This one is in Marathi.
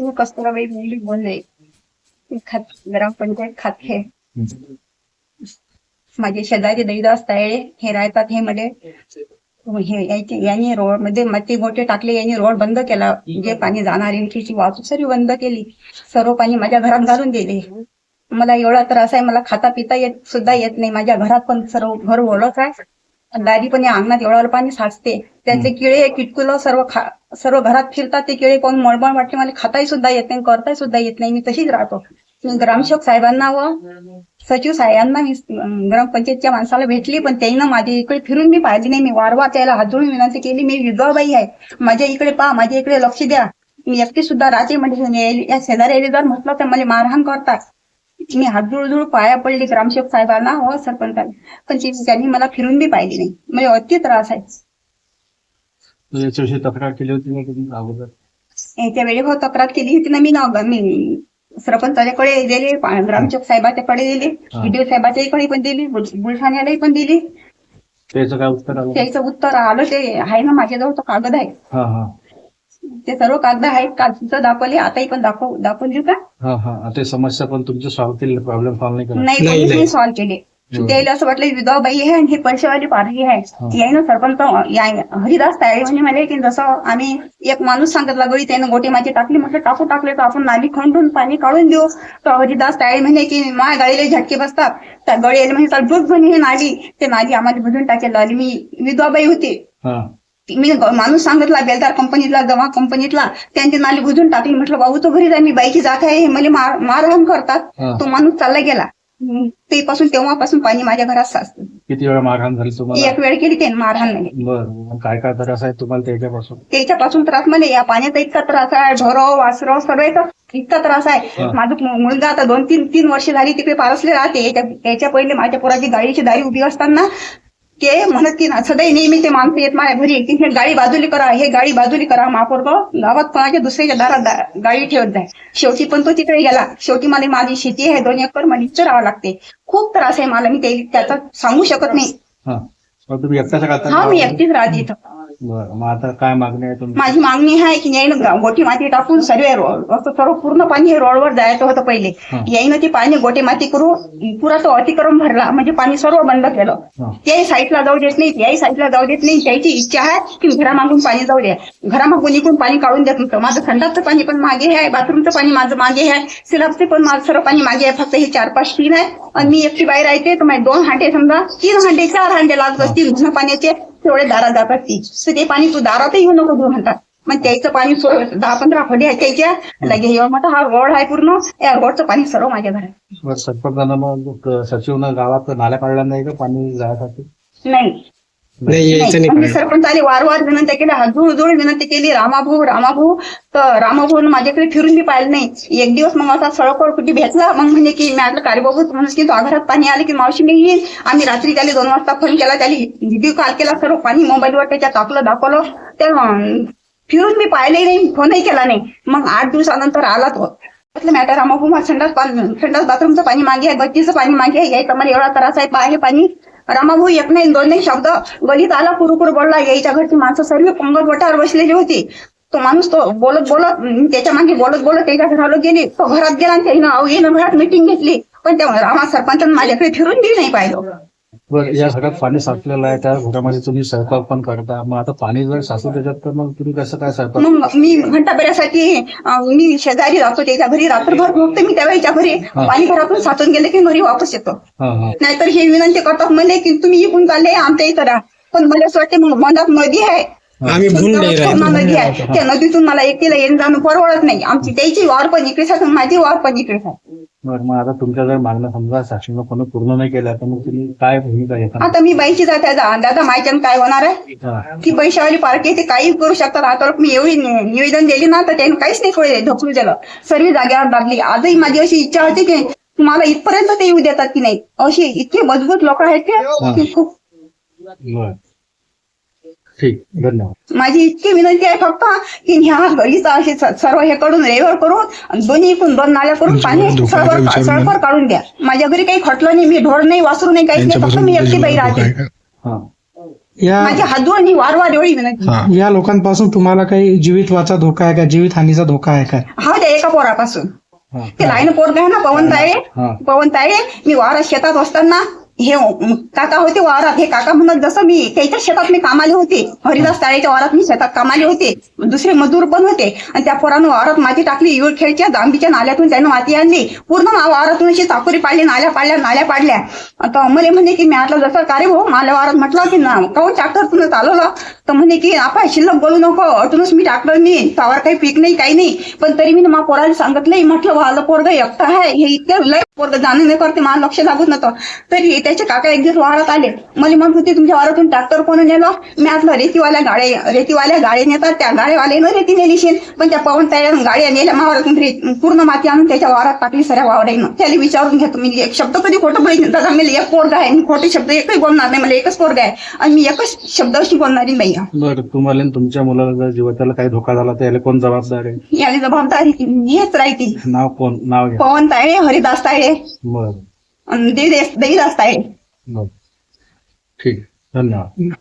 मी कस्तुराबाई बोलली बोलले. खात ग्रामपंचायत खाते माझे शेजारी दैदास तायळे हे राहतात हे मध्ये. हे यांनी रोडमध्ये माती गोटे टाकले यांनी रोड बंद केला. जे पाणी जाणार त्याची वाहतूक सर्व बंद केली. सर्व पाणी माझ्या घरात घालून दिले मला एवढा त्रास आहे मला खाता पिता येत सुद्धा येत नाही. माझ्या घरात पण सर्व घर ओळख आहे. दारी पण या अंगणात एवढं पाणी साचते. त्याचे किळे किटकुलं सर्व खा सर्व घरात फिरतात ते केळी पाहून मळमळ वाटते. मला खाताही सुद्धा येत नाही करताही सुद्धा येत नाही. मी तशीच राहतो. मी ग्रामसेवक साहेबांना व सचिव साहेबांना मी ग्रामपंचायतच्या माणसाला भेटली पण त्यांना माझ्या इकडे फिरून मी पाहिली नाही. मी वारंवार त्याला हात जोडून विनंती केली मी विधवाबाई आहे. माझ्या इकडे पहा माझ्या इकडे लक्ष द्या. मी एकटी सुद्धा राहते म्हणजे या शेजारी जर म्हटलं तर मला मारहाण करतात मी हात पाया पडली ग्रामसेवक साहेबांना व सरपंचाला. पण त्यांनी मला फिरून बी पाहिली नाही. म्हणजे अति त्रास आहे. याच्याविषयी तक्रार केली होती ना तुम्ही अगोदर? याच्या वेळी हो तक्रार केली होती ना मी ना मी सरपंचाच्याकडे दिली ग्रामसेवक साहेबाच्याकडे दिली हा. व्हिडिओ साहेबाच्याकडे पण दिली बुल- बुलढाण्यालाही पण दिली. त्याचं काय उत्तर आलं? त्याचं उत्तर आलं ते आहे ना माझ्याजवळ तो कागद आहे. हा हा. ते सर्व कागद आहेत कागद दाखवले आताही पण दाखव दाखवून देऊ का? हा हा. ते समस्या पण तुमच्या सॉल्व्ह केली प्रॉब्लेम सॉल्व्ह नाही केला नाही कोणीच नाही सॉल्व्ह केले. त्याला असं वाटलं विधवा बाई आहे आणि हे पैसेवाली पारगी आहे. हा. यायनं सरपंच हरिदास ताळे म्हणजे मला की जसं आम्ही एक माणूस सांगितला गळी त्यानं गोटी माती टाकली म्हटलं टाकू टाकले तर आपण नाली खंडून पाणी काढून देऊ. तर हरिदास ताळे म्हणे की माझ्या गाडीला झटके बसतात. त्या गळी आले म्हणजे दूध म्हणे हे नाली ते नाली आम्हाला बुजून टाकेल. आली मी विधवा बाई होती मी माणूस सांगितला बेलदार कंपनीतला जमा कंपनीतला त्यांची नाली बुजून टाकली. म्हटलं बाबू तो घरी जाय मी बाईची जात आहे हे मला मार मारहाण करतात. तो माणूस चालला गेला. ते पासून तेव्हापासून पाणी माझ्या घरात साचतं. किती वेळा मारहाण झाली तुम्हाला? एक वेळ केली त्याने मारहाण नाही बरं काय काय त्रास आहे तुम्हाला त्याच्यापासून? त्याच्यापासून त्रास मला या पाण्याचा इतका त्रास आहे ढोरं वासरं सर्व याचा इतका त्रास आहे. हा. माझा मुलगा आता दोन तीन तीन वर्ष झाली तिकडे पारसले राहते. याच्या याच्या पहिले माझ्या पोराची गाडीची दारी उभी असताना ते म्हणत की ना सदैव नेहमी ते माणसं येत माझ्या घरी. हे गाडी बाजूली करा हे गाडी बाजूली करा महापौर गावात कोणाच्या दुसऱ्याच्या दारात गाडी ठेवत जाय शेवटी पण तो तिकडे गेला. शेवटी मला माझी शेती आहे दोन एकर मला राहावं लागते. खूप त्रास आहे मला मी ते त्याचा सांगू शकत नाही. हा? मी एकटीच राहते इथं. बरं. मग आता काय मागणी आहे तुमची? माझी मागणी आहे की याईनं गा- गोटी माती टाकून सर्व रोड असं सर्व पूर्ण पाणी हे रोडवर जायचं होतं पहिले. हा. याईनं ती पाणी गोटी माती करून पुरा तो अतिक्रम भरला म्हणजे पाणी सर्व बंद केलं. हा. त्याही साईडला जाऊ देत नाही त्याही साईडला जाऊ देत नाही. त्याची इच्छा आहे की घरामागून पाणी जाऊ द्या. घरामागून इकडून पाणी काढून देत नव्हतं. माझं थंडाचं पाणी पण मागे आहे बाथरूमचं पाणी माझं मागे आहे सिलाबचे पण माझं सर्व पाणी मागे आहे. फक्त हे चार पाच तीन आहे. आणि मी एकटी बाहेर राहते तर माझे दोन हांडे समजा तीन हांडे चार हांडे लागत असतील घन पाण्याचे. तेवढे दारात जात असतील तर ते पाणी तू दारातही येऊ नको घेऊ म्हणतात. मग त्याचं पाणी दहा पंधरा फडे आहेत त्याच्या. लगे एवढा मोठा हा रोड आहे पूर्ण. या रोडचं पाणी सर्व माझ्या घरात सरपंचानं मग सचिवनं गावात नाल्या काढल्या नाही का पाणी जायसाठी नाही. नाही यायचं नाही. नाही मी सरपंचाने वारंवार विनंती केली हात जोड जोड विनंती केली रामाभाऊ रामाभाऊ तर रामाभाऊ माझ्याकडे फिरून बी पाहिलं नाही. एक दिवस मग असा सळकवर कुठे भेटला मग म्हणजे की मी आपलं कार्यबाबू म्हणून की तो घरात पाणी आले की मावशी मी येईन. आम्ही रात्री त्याला दोन वाजता फोन केला त्याला व्हिडिओ कॉल केला सर्व पाणी मोबाईलवर त्याच्या टाकलं दाखवलं. ते अं, फिरून मी पाहिलंही नाही फोनही केला नाही. मग आठ दिवसानंतर आला तो म्हटलं मॅटर रामाभाऊ माझं संडास संडास बाथरूमचं पाणी मागे आहे गच्चीचं पाणी मागे आहे यायचं मला एवढा त्रास आहे हे पाणी. रामाभाऊ एक नाही दोन नाही शब्द गलित आला कुरुकुर बोलला. यायच्या घरची माणसं सर्व पंगत वटावर बसलेली होती. तो माणूस तो बोलत बोलत त्याच्यामागे बोलत बोलत त्याच्या घराला गेली. तो घरात गेला आणि त्यानं अहो येणं घरात मिटिंग घेतली. पण त्या रामा सरपंचानं माझ्याकडे फिरून बी नाही पाहिलं. या सगळ्यात पाणी साचलेलं आहे त्या घरामध्ये तुम्ही स्वयंपाक पण करता. मग आता पाणी जर साचलं त्याच्यात तर मग तुम्ही कसं काय स्वयंपाक मग मी घंटाभरासाठी अं, मी शेजारी राहतो त्याच्या घरी रात्रभर झोपते मी त्यावेळेच्या घरी. पाणी घरातून साचून गेले की घरी वापस येतो. नाहीतर हे विनंती करतात मला की तुम्ही इकडून चालले आमच्या इथं राहा. पण मला असं वाटते मग मनात नदी आहे. आम्ही त्या नदीतून मला एकटीला येणं जाणं परवडत नाही. आमची त्याची वार पण इकडेच आहे आणि माझी वार पण इकडेच आहे बरं मग आता तुमच्या जर मागण्या समजा शासनानं कोणी पूर्ण नाही केल्या तर मग तुम्ही काय भूमिका घेता? आता मी बाईची जात आहे दा- दादा मायच्यानं काय होणार आहे. ती पैशावाली पार्टी ते काही करू शकतात. आता मी एवढी नि- निवेदन दिली ना तर त्याने काहीच नाही कळे ढकलू दिलं. सर्व जागेवर दाबली आजही माझी अशी इच्छा होती की मला इथपर्यंत ते येऊ देतात की नाही? अशी इतके मजबूत लोक आहेत ते की खूप ठीक धन्यवाद. माझी इतकी विनंती आहे फक्त की ह्या गलीचा सर्व हे करून रेवर करून आणि दोन्ही इकडून दोन नाल्या करून पाणी सळवर सळवर काढून द्या माझ्या घरी काही खटलं नाही मी ढोर नाही वासरू नाही काहीच नाही फक्त मी एकटी बाई राहते. हा. या माझी हात जोडून ही वारंवार एवढी विनंती. हा. या लोकांपासून तुम्हाला काही जीवित वाचा धोका आहे का? जीवित हानीचा धोका आहे काय हा त्या एका पोरापासून. ते लाईन पोरग आहे ना पवन ताळे. पवन ताळे मी वावरात शेतात असताना हे काका होते वावरात. हे काका म्हणत जसं मी त्याच्या शेतात मी कामाले होते हरिदास ताळेच्या वावरात मी शेतात कामाले होते दुसरे मजूर पण होते. आणि त्या पोरानं वावरात माती टाकली खेळच्या जांबीच्या नाल्यातून त्यानं माती आणली. पूर्ण मा- वावरातून अशी चाकोरी पाडली नाल्या पाडल्या नाल्या पाडल्या. आता मला म्हणे की मी आता जसं का रे भाऊ मला वावरात म्हटलं की ना काऊन ट्रॅक्टर तुला चालवलं? तर म्हणे की आपण शिल्लक बोलू नको अटूनच मी टाकलं नाही त्यावर काही पीक नाही काही नाही. पण तरी मी मा पोराला सांगितलंय म्हटलं वाला पोरग एकटा आहे हे इतकं लय पोरग जाणं नाही करते मला लक्ष लागत नव्हतं तरी त्याचे काका एक दिवस वावरात आले. मला म्हणत होते तुमच्या वावरातून ट्रॅक्टर कोण नेलं? मी आतलं रेतीवाल्या गाड्या रेतीवाल्या गाड्या नेतात त्या गाड्यावाल्यानं रेती नेली शेन पण त्या पवन तयार गाड्या नेल्या मावरातून पूर्ण माती आणून त्याच्या वावरात टाकली सऱ्या वावराईनं. त्याला विचारून घेतो मी एक शब्द कधी खोटं बोलत दादा मला एक पोरगा आहे मी खोटे शब्द एकही बोलणार नाही मला एकच पोरगा आहे. आणि मी एकच शब्द अशी बोलणारी नाही. बरं तुम्हाला आणि तुमच्या मुलाला जर जीवाला काही धोका झाला तर याला कोण जबाबदार आहे? याला जबाबदारी हेच राहते. नाव कोण? नाव घ्या. पवन ताळे हरिदास ताळे बरं. आणि देवीदास ताळे बरं. ठीक. आहे. धन्यवाद.